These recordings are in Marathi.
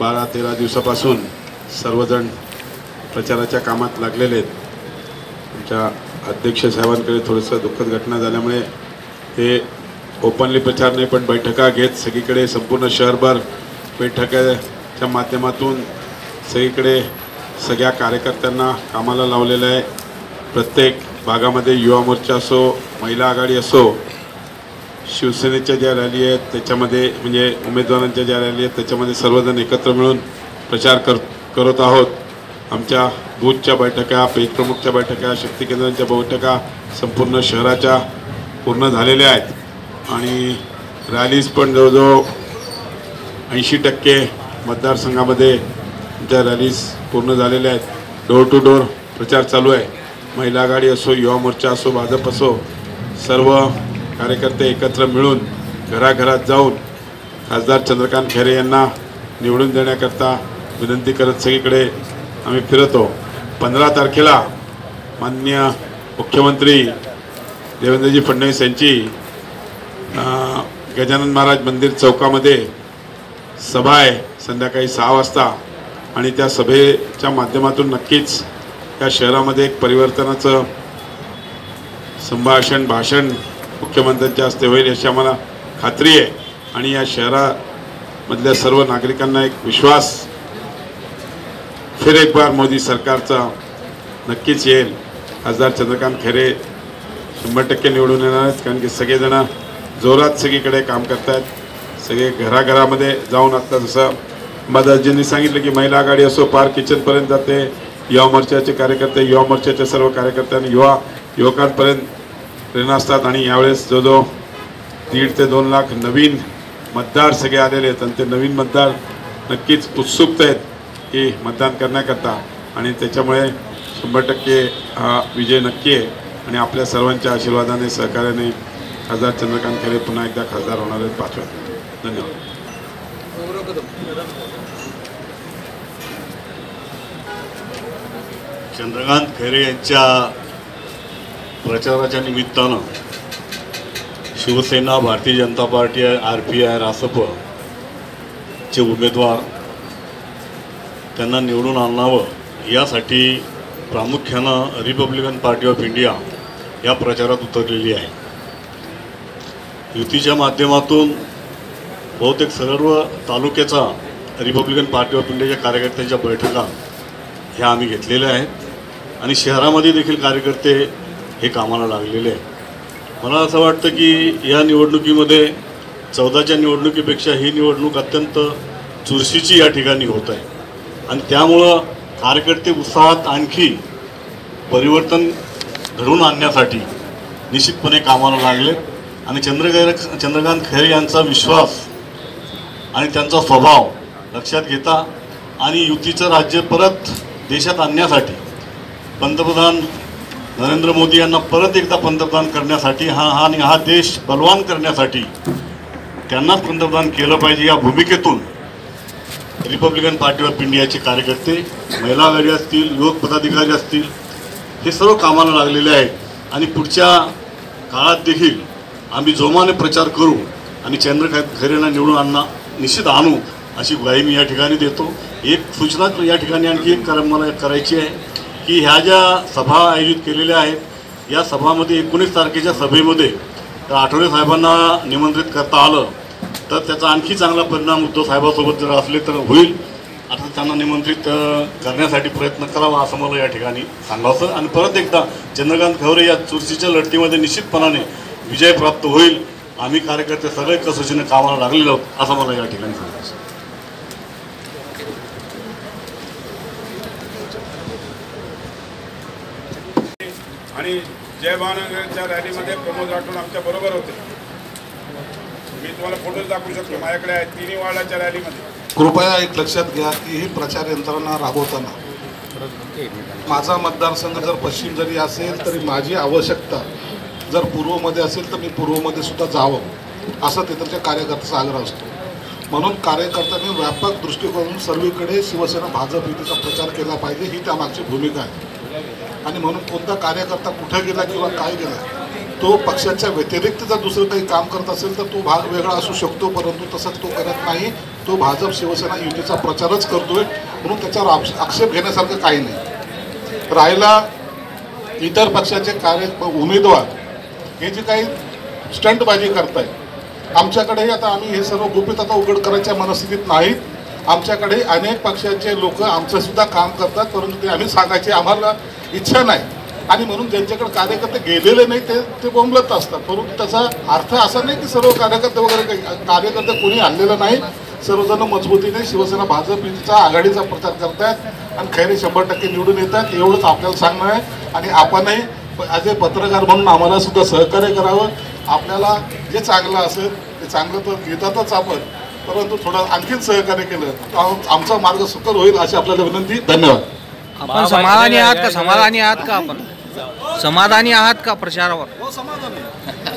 बारा तेरा दिवसापासून सर्वजण प्रचाराच्या कामात लागलेले आहेत. आमच्या अध्यक्ष साहेबांकडे थोडंसं दुःखद घटना झाल्यामुळे ते ओपनली प्रचार नाही पण बैठका घेत सगळीकडे संपूर्ण शहरभर बैठकाच्या माध्यमातून सगळीकडे सगळ्या कार्यकर्त्यांना कामाला लावलेलं आहे. प्रत्येक भागामध्ये युवा मोर्चा असो महिला आघाडी असो शिवसेनेच्या ज्या रॅली आहेत त्याच्यामध्ये म्हणजे उमेदवारांच्या ज्या रॅली आहेत त्याच्यामध्ये सर्वजण एकत्र मिळून प्रचार कर करत आहोत. आमच्या बूथच्या बैठका पेजप्रमुखच्या बैठका शक्ती केंद्रांच्या बैठका संपूर्ण शहराच्या पूर्ण झालेल्या आहेत. आणि रॅलीज पण जवळजवळ ऐंशी टक्के मतदारसंघामध्ये आमच्या रॅलीज पूर्ण झालेल्या आहेत. डोर टू डोर प्रचार चालू आहे. महिला आघाडी असो युवा मोर्चा असो भाजप असो सर्व कार्यकर्ते एकत्र मिळून घराघरात जाऊन खासदार चंद्रकांत खैरे यांना निवडून देण्याकरता विनंती करत सगळीकडे आम्ही फिरतो. पंधरा तारखेला माननीय मुख्यमंत्री देवेंद्रजी फडणवीस यांची गजानन महाराज मंदिर चौकामध्ये सभा आहे संध्याकाळी सहा वाजता आणि त्या सभेच्या माध्यमातून नक्कीच या शहरामध्ये एक परिवर्तनाचं संभाषण भाषण मुख्यमंत्र्यांच्या हस्ते होईल याची आम्हाला खात्री आहे. आणि या शहरामधल्या सर्व नागरिकांना एक विश्वास फिर एक बार मोदी सरकारचा नक्कीच येईल. खासदार चंद्रकांत खैरे शंभर टक्के निवडून येणार आहेत कारण की सगळेजण जोरात सगळीकडे काम करतायत. सगळे घराघरामध्ये जाऊन आता जसं अंबादासजींनी सांगितलं की महिला आघाडी असो पार किचनपर्यंत जाते. युवा मोर्चाचे कार्यकर्ते युवा मोर्चाचे सर्व कार्यकर्त्यांनी युवा युवकांपर्यंत प्रेरणा असतात आणि यावेळेस जो दीड ते दोन लाख नवीन मतदार सगळे आलेले आहेत. आणि ते नवीन मतदार नक्कीच उत्सुकत आहेत की मतदान करण्याकरता. आणि त्याच्यामुळे शंभर टक्के हा विजय नक्की आहे. आणि आपल्या सर्वांच्या आशीर्वादाने सहकार्याने खासदार चंद्रकांत खैरे पुन्हा एकदा खासदार होणार आहेत पाचव्या धन्यवाद. चंद्रकांत खैरे यांच्या प्रचाराच्या निमित्तानं Shivsena Bharatiya Janata party R P I Rasap चे उमेदवार त्यांना निवडून आणावं यासाठी प्रामुख्यानं रिपब्लिकन पार्टी ऑफ इंडिया या प्रचारात उतरलेली आहे. युतीच्या माध्यमातून बहुतेक सर्व तालुक्याचा रिपब्लिकन पार्टी ऑफ इंडियाच्या कार्यकर्त्यांच्या बैठका ह्या आम्ही घेतलेल्या आहेत आणि शहरामध्ये देखील कार्यकर्ते हे कामाला लागलेले आहे. मला असं वाटतं की या निवडणुकीमध्ये चौदाच्या निवडणुकीपेक्षा ही निवडणूक अत्यंत चुरशीची या ठिकाणी होत आहे. आणि त्यामुळं कार्यकर्ते उत्साहात आणखी परिवर्तन घडवून आणण्यासाठी निश्चितपणे कामाला लागले. आणि चंद्रखैर चंद्रकांत खैरे यांचा विश्वास आणि त्यांचा स्वभाव लक्षात घेता आणि युतीचं राज्य परत देशात आणण्यासाठी पंतप्रधान नरेंद्र मोदी यांना परत एकदा पंतप्रधान करण्यासाठी हा हा आणि हा देश बलवान करण्यासाठी त्यांनाच पंतप्रधान केलं पाहिजे या भूमिकेतून. रिपब्लिकन पार्टी ऑफ इंडियाचे कार्यकर्ते महिला आघाडी असतील युवक पदाधिकारी असतील हे सर्व कामाला लागलेले आहेत. आणि पुढच्या काळात देखील आम्ही जोमाने प्रचार करू आणि चंद्र खैरेंना निवडून आणणं निश्चित आणू अशी ग्वाही मी या ठिकाणी देतो. एक सूचना या ठिकाणी आणखी एक कर मला करायची आहे. की ह्या ज्या सभा आयोजित केलेल्या आहेत या सभामध्ये एकोणीस तारखेच्या सभेमध्ये तर आठवडे साहेबांना निमंत्रित करता आलं तर त्याचा आणखी चांगला परिणाम उद्धव साहेबांसोबत जर असले तर होईल. आता त्यांना निमंत्रित करण्यासाठी प्रयत्न करावा असं मला या ठिकाणी सांगावं आणि परत एकदा चंद्रकांत खवरे या चुरशीच्या लढतीमध्ये निश्चितपणाने विजय प्राप्त होईल. आम्ही कार्यकर्ते सगळे कसोशीने कामाला लागलेलो आहोत असं मला या ठिकाणी सांगायचं आणि जय महानगरच्या रॅलीमध्ये प्रमोद राठोड आमच्या बरोबर होते. मी तुम्हाला फोटोज दाखवू शकतो. माझ्याकडे आहे तिन्ही वार्डाच्या रॅलीमध्ये. कृपया एक लक्षात घ्या की ही प्रचार यंत्रणा राबवताना माझा मतदारसंघ जर पश्चिम जरी असेल तरी माझी आवश्यकता जर पूर्वमध्ये असेल तर मी पूर्वमध्ये सुद्धा जावं असं तिथलच्या कार्यकर्त्याचा आग्रह असतो. म्हणून कार्यकर्त्यांनी व्यापक दृष्टिकोन सर्वीकडे शिवसेना भाजप युतीचा प्रचार केला पाहिजे ही त्यामागची भूमिका आहे. आणि म्हणून कोणता कार्यकर्ता कुठे गेला किंवा काय गेला तो पक्षाच्या व्यतिरिक्त जर दुसरं काही काम करत असेल तर तो भाग वेगळा असू शकतो परंतु तसंच तो करत नाही. तो भाजप शिवसेना युतीचा प्रचारच करतोय म्हणून त्याच्यावर आक्षेप घेण्यासारखं काही नाही. राहिला इतर पक्षाचे कार्य उमेदवार हे जे काही स्टंटबाजी करताय आमच्याकडेही आता आम्ही हे सर्व गुपित आता उघड करायच्या मनस्थितीत नाहीत. आमच्याकडे अनेक पक्षाचे लोक आमचं सुद्धा काम करतात परंतु ते आम्ही सांगायची आम्हाला इच्छा नाही. आणि म्हणून ज्यांच्याकडे कार्यकर्ते गेलेले नाही ते ते बोंबलत असतात. परंतु त्याचा अर्थ असा नाही की सर्व कार्यकर्ते वगैरे काही कार्यकर्ते कोणी आणलेलं नाही. सर्वजण मजबूतीने शिवसेना भाजप युतीचा आघाडीचा प्रचार करतायत आणि खैरे शंभर टक्के निवडून येतात एवढंच आपल्याला सांगणं आहे. आणि आपणही ॲज ए पत्रकार म्हणून आम्हाला सुद्धा सहकार्य करावं. आपल्याला जे चांगलं असेल ते चांगलं तर घेतातच आपण. परंतु थोडं आणखीन सहकार्य केलं तर आमचा मार्ग सुकर होईल अशी आपल्याला विनंती. धन्यवाद. आपण समाधानी आहात का? समाधानी आहात का आपण? समाधानी आहात का प्रचारावर?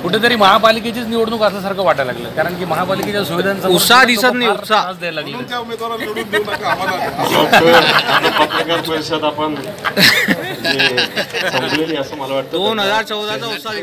कुठेतरी महापालिकेचीच निवडणूक असल्यासारखं वाटायला लागलं. कारण की महापालिकेच्या सुविधांचा उत्साह दिसत नाही, उत्साह. द्यायला परिषद आपण संपलेली असं मला वाटतं. दोन हजार चौदाचा उत्साह